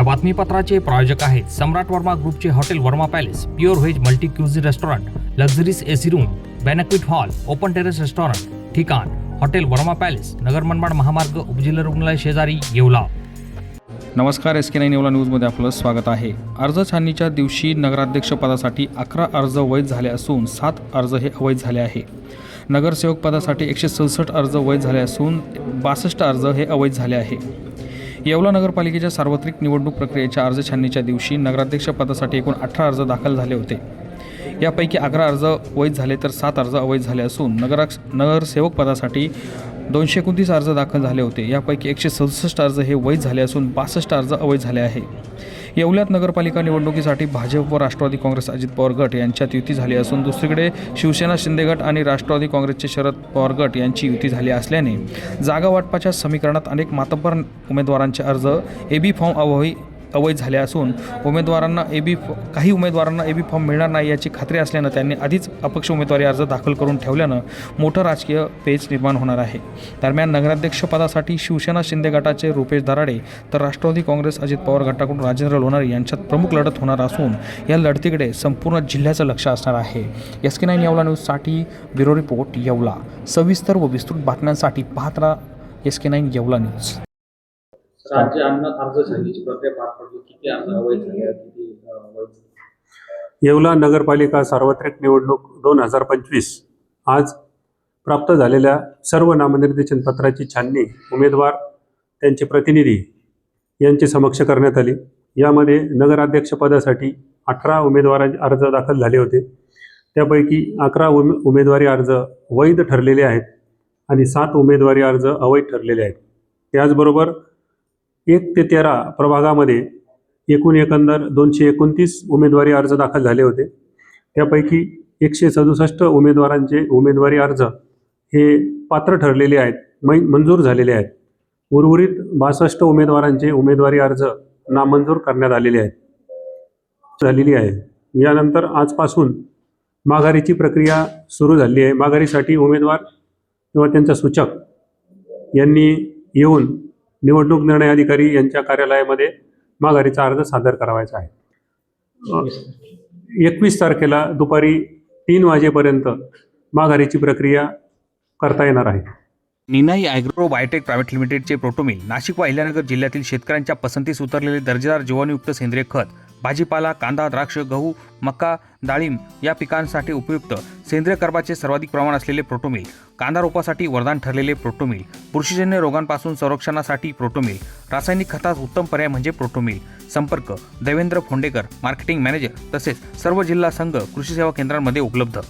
या बातमीपत्राचे प्रायोजक आहेत सम्राट वर्मा ग्रुपचे hotel Verma palace pure veg multi cuisine restaurant luxuries AC room banquet hall open terrace restaurant ठिकाण hotel Verma palace Nagar Manmad महामार्ग उपजिल्हा रुग्णालय शेजारी येवला. नमस्कार एस के नाईन येवला न्यूजमध्ये आपलं स्वागत आहे. अर्ज छाननीच्या दिवशी नगराध्यक्षपदासाठी अकरा अर्ज वैध झाले असून सात अर्ज हे अवैध झाले आहे. नगरसेवक पदासाठी एकशे सदुसष्ट अर्ज वैध झाले असून बासष्ट अर्ज हे अवैध झाले आहे. येवला नगरपालिकेच्या सार्वत्रिक निवडणूक प्रक्रियेच्या अर्ज छाननीच्या दिवशी नगराध्यक्षपदासाठी एकूण अठरा अर्ज दाखल झाले होते. यापैकी अकरा अर्ज वैध झाले तर सात अर्ज अवैध झाले असून नगरा नगरसेवक पदासाठी दोनशे एकोणतीस अर्ज दाखल झाले होते. यापैकी एकशे सदुसष्ट अर्ज हे वैध झाले असून बासष्ट अर्ज अवैध झाले आहे. येवल्यात नगरपालिका निवडणुकीसाठी भाजप व राष्ट्रवादी काँग्रेस अजित पवार गट यांच्यात युती झाली असून दुसरीकडे शिवसेना शिंदे गट आणि राष्ट्रवादी काँग्रेसचे शरद पवार गट यांची युती झाली असल्याने जागा वाटपाच्या समीकरणात अनेक मातब्बर उमेदवारांचे अर्ज ए बी फॉर्म अभावी अवैध झाले असून उमेदवारांना ए बी काही उमेदवारांना ए बी फॉर्म मिळणार नाही याची खात्री असल्यानं त्यांनी आधीच अपक्ष उमेदवारी अर्ज दाखल करून ठेवल्यानं मोठं राजकीय पेच निर्माण होणार आहे. दरम्यान नगराध्यक्षपदासाठी शिवसेना शिंदे गटाचे रुपेश दराडे तर राष्ट्रवादी काँग्रेस अजित पवार गटाकडून राजेंद्र लोणार यांच्यात प्रमुख लढत होणार असून या लढतीकडे संपूर्ण जिल्ह्याचं लक्ष असणार आहे. एस के नाईन येवला न्यूजसाठी ब्युरो रिपोर्ट येवला. सविस्तर व विस्तृत बातम्यांसाठी पाहत राहा S K nine Yeola news. राज्य अन्न अर्ज छाननीची प्रक्रिया पार पडली किती अर्ज अवैध झाले किती? येवला नगरपालिका सार्वत्रिक निवडणूक दोन हजार पंचवीस. आज प्राप्त झालेल्या सर्व नामनिर्देशन पत्राची छाननी उमेदवार त्यांचे प्रतिनिधी यांची समक्ष करण्यात आली. यामध्ये नगराध्यक्षपदासाठी अठरा उमेदवार अर्ज दाखल झाले होते. त्यापैकी अकरा उमे उमेदवारी अर्ज वैध ठरलेले आहेत आणि सात उमेदवारी अर्ज अवैध ठरलेले आहेत. त्याचबरोबर एक ते तेरा प्रभागामध्ये एकूण एकंदर दोनशे एकोणतीस उमेदवारी अर्ज दाखल झाले होते. त्यापैकी एकशे सदुसष्ट उमेदवारांचे उमेदवारी अर्ज हे पात्र ठरलेले आहेत मै मंजूर झालेले आहेत. उर्वरित बासष्ट उमेदवारांचे उमेदवारी अर्ज नामंजूर करण्यात आलेले आहेत. झालेली आहे. यानंतर आजपासून माघारीची प्रक्रिया सुरू झाली आहे. माघारीसाठी उमेदवार किंवा त्यांचा सूचक यांनी येऊन निवडणूक निर्णय अधिकारी यांच्या कार्यालयामध्ये माघारीचा अर्ज सादर करावायचा आहे. एकवीस तारखेला दुपारी तीन वाजेपर्यंत माघारीची प्रक्रिया करता येणार आहे. निनाई ॲग्रो बायोटेक प्रायव्हेट लिमिटेडचे प्रोटोमिल नाशिक व अहिल्यानगर जिल्ह्यातील शेतकऱ्यांच्या पसंतीस उतरलेले दर्जेदार जीवाणुयुक्त सेंद्रिय खत भाजीपाला कांदा द्राक्ष गहू मका डाळिंब या पिकांसाठी उपयुक्त सेंद्रिय कर्बाचे सर्वाधिक प्रमाण असलेले प्रोटोमिल. कांदा रोपासाठी वरदान ठरलेले प्रोटोमिल. बुरशीजन्य रोगांपासून संरक्षणासाठी प्रोटोमिल. रासायनिक खतास उत्तम पर्याय म्हणजे प्रोटोमिल. संपर्क. देवेंद्र फोंडेकर मार्केटिंग मॅनेजर तसेच सर्व जिल्हा संघ कृषी सेवा केंद्रांमध्ये उपलब्ध.